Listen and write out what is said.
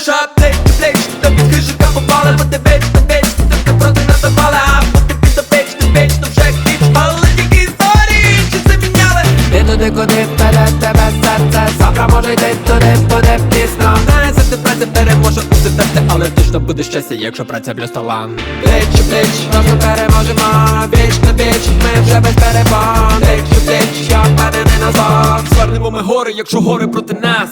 шариш аптеч, плеч До під хижика попали, бо ти веч, ти веч Ти проти нас запали, а ти веч, то вже хіч Але тільки історії, чи це міняли Ти туди, куди вперед тебе серце Завтра може йти туди, буде пізно Знає, завжди праця переможе усе але точно буде щастя, якщо праця плюс талант Плеч у плеч, разом переможемо Віч на віч, ми вже без перепон Плеч у плеч, я впевнений назад Звернемо ми гори, якщо гори проти нас